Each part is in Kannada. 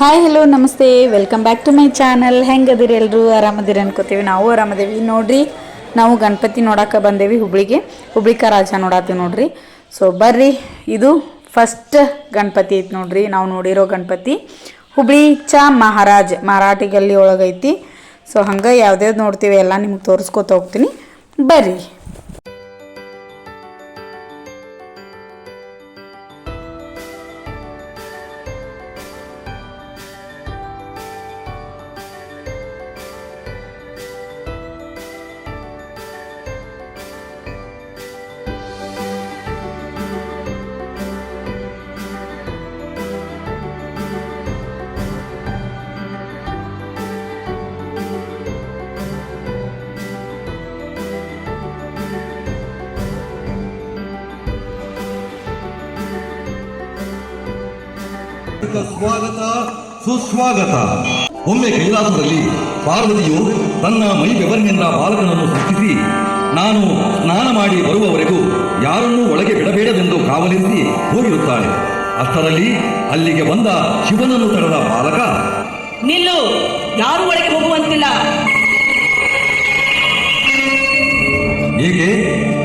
ಹಾಯ್ ಹಲೋ ನಮಸ್ತೆ. Welcome back to my channel ಹೆಂಗದಿರಿ ಎಲ್ಲರೂ ಆರಾಮದಿರಿ ಅನ್ಕೋತೀವಿ. ನಾವು ಆರಾಮದೇವಿ. ನೋಡ್ರಿ, ನಾವು ಗಣಪತಿ ನೋಡಕ್ಕೆ ಬಂದೇವಿ ಹುಬ್ಳಿಗೆ. ಹುಬ್ಳಿಕ ರಾಜ ನೋಡತ್ತೀವಿ ನೋಡ್ರಿ. ಸೊ ಬರ್ರಿ. ಇದು ಫಸ್ಟ್ ಗಣಪತಿ ಐತಿ ನೋಡ್ರಿ. ನಾವು ನೋಡಿರೋ ಗಣಪತಿ ಹುಬ್ಳಿ ಚ ಮಹಾರಾಜ್ ಮರಾಠಿ ಗಲ್ಲಿ ಒಳಗೈತಿ ಸೊ ಹಂಗೆ ಯಾವ್ದ್ಯಾವ್ದು ನೋಡ್ತೀವಿ ಎಲ್ಲ ನಿಮ್ಗೆ ತೋರಿಸ್ಕೊತ ಹೋಗ್ತೀನಿ. ಬರ್ರಿ. ಸ್ವಾಗತ ಸುಸ್ವಾಗತ. ಒಮ್ಮೆ ಕೈಲಾಸದಲ್ಲಿ ಪಾರ್ವತಿಯು ತನ್ನ ಮೈ ಬೆವರಿನಿಂದ ಬಾಲಕನನ್ನು ಸೃಷ್ಟಿಸಿ ನಾನು ಸ್ನಾನ ಮಾಡಿ ಬರುವವರೆಗೂ ಯಾರನ್ನೂ ಒಳಗೆ ಬಿಡಬೇಡವೆಂದು ಕಾವಲಿರಿಸಿ ಹೋಗಿರುತ್ತಾಳೆ. ಅಷ್ಟರಲ್ಲಿ ಅಲ್ಲಿಗೆ ಬಂದ ಶಿವನನ್ನು ತಡೆದ ಬಾಲಕ ನಿಲ್ಲು ಯಾರು ಒಳಗೆ ಹೋಗುವಂತಿಲ್ಲ. ಏಕೆ?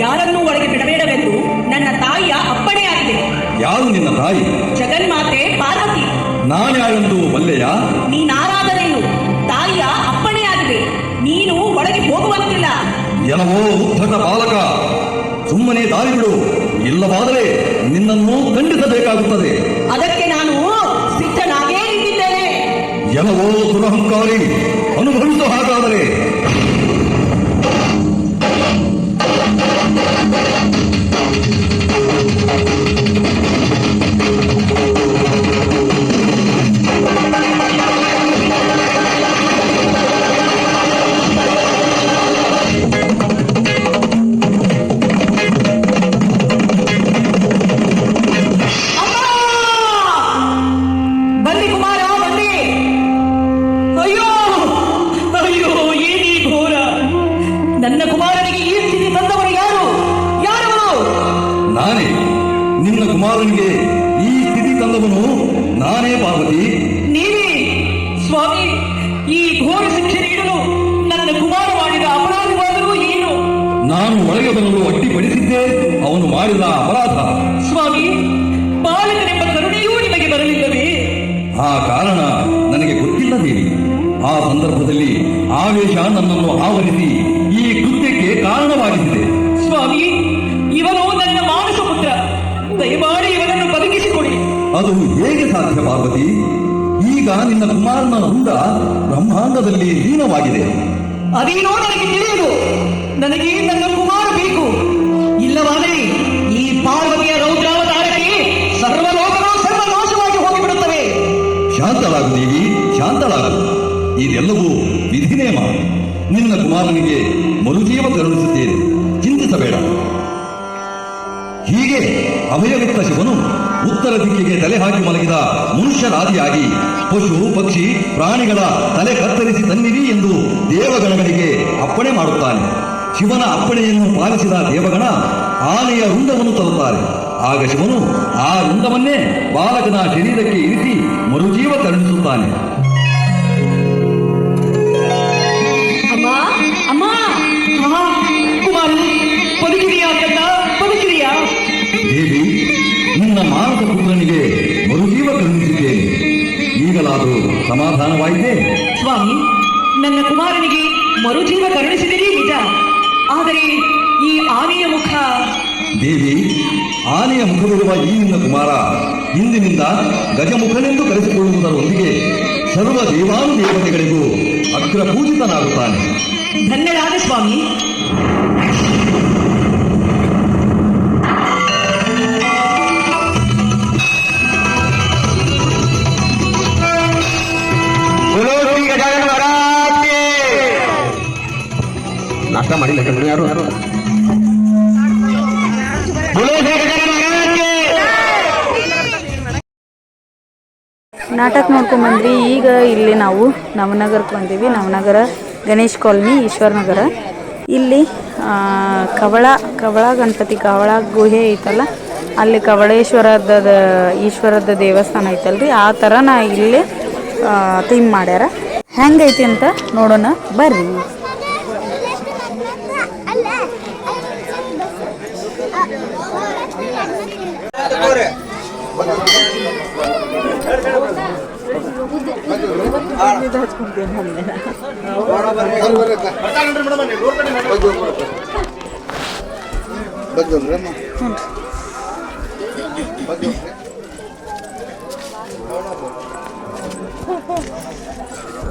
ಯಾರನ್ನೂ ಒಳಗೆ ಬಿಡಬೇಡವೆಂದು ನನ್ನ ತಾಯಿಯ ಅಪ್ಪಣೆಯಾಗಿದೆ ಯಾರು ನಿನ್ನ ತಾಯಿ? ಪಾರ್ವತಿ ನಾನ್ಯಾಳೆಂದು ಬಲ್ಲೆಯ ನೀನಾರಾದರೇನು? ತಾಯಿಯ ಅಪ್ಪಣೆಯಾಗಿದೆ. ನೀನು ಒಳಗೆ ಹೋಗುವಂತಿಲ್ಲ. ಎನವೋ ಉದ್ಧತ ಬಾಲಕ. ಸುಮ್ಮನೆ ದಾರಿಗಳು ಬಿಡು ಇಲ್ಲವಾದರೆ ನಿನ್ನನ್ನು ಖಂಡಿಸಬೇಕಾಗುತ್ತದೆ. ಅದಕ್ಕೆ ನಾನು ಸಿದ್ಧನಾಗೇ ನಿಂತಿದ್ದೇನೆ ಎನವೋ ದುರಹಂಕಾರಿ. ಅನುಭವಿಸು ಹಾಗಾದರೆ ಘೋರ ಶಿಕ್ಷೆ ನೀಡಲು ನನ್ನ ಕುಮಾರ ಮಾಡಿದ ಅಪರಾಧವಾದರೂ ಏನು? ನಾನು ಒಳಗೆ ಬರಲು ಅಡ್ಡಿಪಡಿಸಿದ್ದೆ ಅವನು ಮಾಡಿದ ಅಪರಾಧ. ಸ್ವಾಮಿ ಬಾಲಕನೆಂಬ ಕರುಣೆಯೂ ನಿಮಗೆ ಬರಲಿಲ್ಲವೇ? ಆ ಕಾರಣ ನನಗೆ ಗೊತ್ತಿಲ್ಲದೇ ಆ ಸಂದರ್ಭದಲ್ಲಿ ಆವೇಶ ನನ್ನನ್ನು ಆವರಿಸಿ ಈ ಕೃತ್ಯಕ್ಕೆ ಕಾರಣವಾಗಿದೆ ಸ್ವಾಮಿ ಇವನು ನನ್ನ ಮಾನಸ ಪುತ್ರ ದಯಮಾಡಿ ಇವನನ್ನು ಬದುಕಿಸಿಕೊಡಿ. ಅದು ಹೇಗೆ ಸಾಧ್ಯ ಪಾರ್ವತಿ ಈಗ ನಿನ್ನ ಕುಮಾರನ ರುಂಡ ಬ್ರಹ್ಮಾಂಡದಲ್ಲಿ ಲೀನವಾಗಿದೆ ಅದೇನೋ ನನಗೆ ತಿಳಿಯದು. ನನಗೆ ನನ್ನ ಕುಮಾರ ಬೇಕು. ಇಲ್ಲವಾದರೆ ಈ ಪಾರ್ವತಿಯ ರೌದ್ರಾವತಾರಕ್ಕೆ ಸರ್ವಲೋಕಗಳು ಸರ್ವನಾಶವಾಗಿ ಹೋಗಿಬಿಡುತ್ತವೆ. ಶಾಂತಳಾಗು ದೇವಿ ಶಾಂತಳಾಗು. ಇದೆಲ್ಲವೂ ವಿಧಿನೇಮ ನಿನ್ನ ಕುಮಾರನಿಗೆ ಮರುಜೀವ ಕರುಣಿಸುತ್ತೇನೆ. ಚಿಂತಿಸಬೇಡ. ಹೀಗೆ ಅಭಯವಿತ್ತ ಶಿವನು ಉತ್ತರ ದಿಕ್ಕಿಗೆ ತಲೆ ಹಾಕಿ ಮಲಗಿದ ಮನುಷ್ಯರಾದಿಯಾಗಿ ಪಶು, ಪಕ್ಷಿ, ಪ್ರಾಣಿಗಳ ತಲೆ ಕತ್ತರಿಸಿ ತನ್ನಿರಿ ಎಂದು ದೇವಗಣಗಳಿಗೆ ಅಪ್ಪಣೆ ಮಾಡುತ್ತಾನೆ. ಶಿವನ ಅಪ್ಪಣೆಯನ್ನು ಪಾಲಿಸಿದ ದೇವಗಣ ಆನೆಯ ರುಂಡವನ್ನು ತರುತ್ತಾರೆ. ಆಗ ಶಿವನು ಆ ರುಂಡವನ್ನೇ ಬಾಲಕನ ಶರೀರಕ್ಕೆ ಇರಿಸಿ ಮರುಜೀವ ಕರುಣಿಸುತ್ತಾನೆ ಪುತ್ರನಿಗೆ ಮರುಜೀವ ಕರುಣಿಸಿದ್ದೇನೆ ಈಗಲಾದರೂ ಸಮಾಧಾನವಾಯಿದೆ ಸ್ವಾಮಿ ನನ್ನ ಕುಮಾರನಿಗೆ ಮರುಜೀವ ಕರುಣಿಸಿದಿರಿ ನಿಜ. ಆದರೆ ಈ ಆನೆಯ ಮುಖ ದೇವಿ ಆನೆಯ ಮುಖವಿರುವ ಈ ನಿನ್ನ ಕುಮಾರ ಇಂದಿನಿಂದ ಗಜಮುಖನೆಂದು ಕರೆಸಿಕೊಳ್ಳುವುದರೊಂದಿಗೆ ಸರ್ವ ದೇವಾನುದೇವತೆಗಳಿಗೂ ಅಗ್ರ ಪೂಜಿತನಾಗುತ್ತಾನೆ ಧನ್ಯರಾದ ಸ್ವಾಮಿ. ನಾಷ್ಟ ಮಾಡಿಲ್ಲ ಕಣ್ರು ಯಾರು ನಾಟಕ ನೋಡ್ಕೊಂಬಂದ್ರಿ ಈಗ ಇಲ್ಲಿ ನಾವು ನವನಗರಕ್ಕೆ ಬಂದೀವಿ. ನವನಗರ ಗಣೇಶ್ ಕಾಲನಿ, ಈಶ್ವರ್ ನಗರ. ಇಲ್ಲಿ ಕವಳ ಕವಳ ಗಣಪತಿ, ಕವಳ ಗುಹೆ ಐತಲ್ಲ? ಅಲ್ಲಿ ಕವಳೇಶ್ವರದ ಈಶ್ವರದ ದೇವಸ್ಥಾನ ಐತಲ್ರಿ. ಆ ಥರ ನಾ ಇಲ್ಲಿ ಥೀಮ್ ಮಾಡ್ಯಾರ. ಹೆಂಗೈತಿ ಅಂತ ನೋಡೋಣ. ಬರ್ರಿ.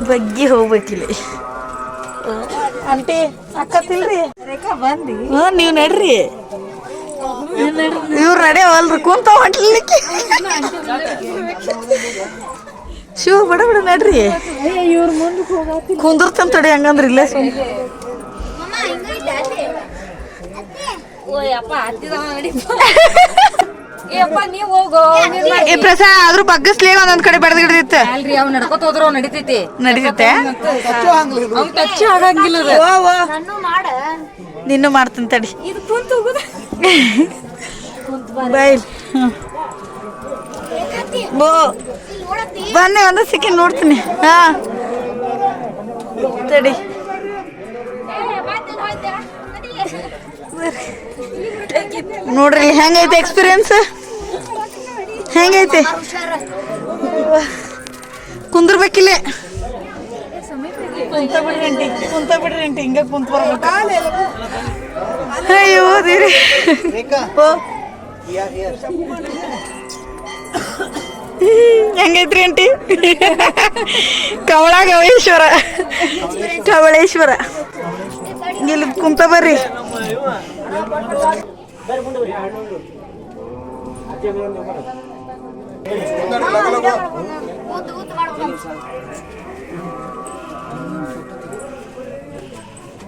ಬಗ್ಗಿ ಹೋಗ್ಬೇಕಿಲ್ಲ? ಬಂದಿ ಹ್ಞೂ ನೀವು ನಡ್ರಿ ಇವ್ರು ನಡೆಯವಲ್ರಿ ಕುಂತ ಹೊಂಟ್ಲಿಕ್ಕೆ ಶಿವ ಬಡ ಬಿಡ ನಡ್ರಿ ಕುಂದಿರ್ತಂತ ತಡಿ ಹಂಗಂದ್ರ ಇಲ್ಲೇ ಸುಮ್ ಏ ಆದ್ರೂ ಬಗ್ಗಸ್ಲೇ ಒಂದೊಂದ್ ಕಡೆ ಬಡದ್ ಗಿಡದಿತ್ತ ಅಲ್ರಿ ಅವ್ ನಡ್ಕೋತ ಹೋದ್ರ ಅವ್ ನಡಿತೈತಿ ನಿನ್ನೂ ಮಾಡ್ತೀನಿ ತಡಿ. ಇದು ಕುಂತು ಬೈಲ್. ಬೋ ಬನ್ನಿ ಒಂದು ಸೆಕೆಂಡ್ ನೋಡ್ತೀನಿ. ಹಾ. ತಡಿ. ನೋಡ್ರಿ ಹೆಂಗೈತೆ ಎಕ್ಸ್ಪೀರಿಯನ್ಸ್ ಹೆಂಗೈತೆ? ಕುಂದ್ರಬೇಕಿಲ್ಲೇ. ಕುಂತ ಬಿಡ್ರಿ ಆಂಟಿ ಕುಂತ ಬಿಡ್ರಿ ಆಂಟಿ ಹಿಂಗ ಕುಂತ ಬರ್ಬೇಕು. ಅಯ್ಯೋ ದೇವ್ರಿ ಓ. ಹೆಂಗೈತ್ರಿ ಅಂಟಿ ಕವಳ ಗವೇಶ್ವರ ಕವಳೇಶ್ವರ. ಇಲ್ಲಿ ಕುಂತ ಬರ್ರಿ.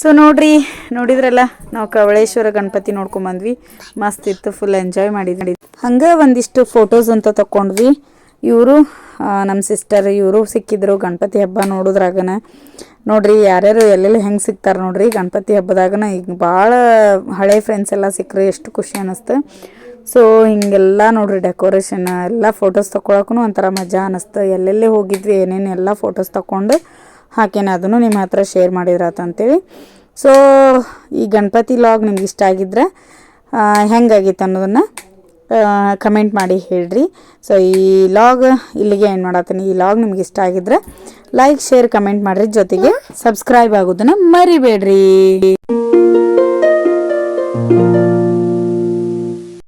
ಸೊ ನೋಡ್ರಿ ನೋಡಿದ್ರಲ್ಲ ನಾವು ಕವಳೇಶ್ವರ ಗಣಪತಿ ನೋಡ್ಕೊಂಡ್ ಬಂದ್ವಿ. ಮಸ್ತ್ ಇತ್ತು ಫುಲ್ ಎಂಜಾಯ್ ಮಾಡಿದ್ವಿ. ಹಂಗ ಒಂದಿಷ್ಟು ಫೋಟೋಸ್ ಅಂತ ತಕೊಂಡ್ವಿ. ಇವರು ನಮ್ಮ ಸಿಸ್ಟರ್ ಇವರು ಸಿಕ್ಕಿದ್ರು ಗಣಪತಿ ಹಬ್ಬ ನೋಡೋದ್ರಾಗನ. ನೋಡ್ರಿ ಯಾರ್ಯಾರು ಎಲ್ಲೆಲ್ಲಿ ಹೆಂಗೆ ಸಿಗ್ತಾರೆ ನೋಡ್ರಿ ಗಣಪತಿ ಹಬ್ಬದಾಗನ. ಈಗ ಭಾಳ ಹಳೆ ಫ್ರೆಂಡ್ಸ್ ಎಲ್ಲ ಸಿಕ್ಕರೆ ಎಷ್ಟು ಖುಷಿ ಅನ್ನಿಸ್ತು ಸೊ ಹಿಂಗೆಲ್ಲ ನೋಡ್ರಿ ಡೆಕೋರೇಷನ್ ಎಲ್ಲ ಫೋಟೋಸ್ ತೊಗೊಳಕ್ಕೂ ಒಂಥರ ಮಜಾ ಅನ್ನಿಸ್ತು ಎಲ್ಲೆಲ್ಲಿ ಹೋಗಿದ್ವಿ, ಏನೇನು ಎಲ್ಲ ಫೋಟೋಸ್ ತಗೊಂಡು ಹಾಕೇನೆ ಅದನ್ನು ನಿಮ್ಮ ಹತ್ರ ಶೇರ್ ಮಾಡಿದ್ರಾತಂತೇಳಿ ಸೊ ಈ ಗಣಪತಿ ಲಾಗ್ ನಿಮ್ಗೆ ಇಷ್ಟ ಆಗಿದ್ರೆ ಹೆಂಗಾಗಿತ್ತು ಅನ್ನೋದನ್ನು ಕಮೆಂಟ್ ಮಾಡಿ ಹೇಳ್ರಿ. ಸೊ ಈ ಲಾಗ್ ಇಲ್ಲಿಗೆ ಏನು ಮಾಡತ್ತೀನಿ ಈ ಲಾಗ್ ನಿಮ್ಗೆ ಇಷ್ಟ ಆಗಿದ್ರೆ ಲೈಕ್ ಶೇರ್ ಕಮೆಂಟ್ ಮಾಡಿರಿ. ಜೊತೆಗೆ ಸಬ್ಸ್ಕ್ರೈಬ್ ಆಗೋದನ್ನು ಮರಿಬೇಡ್ರಿ.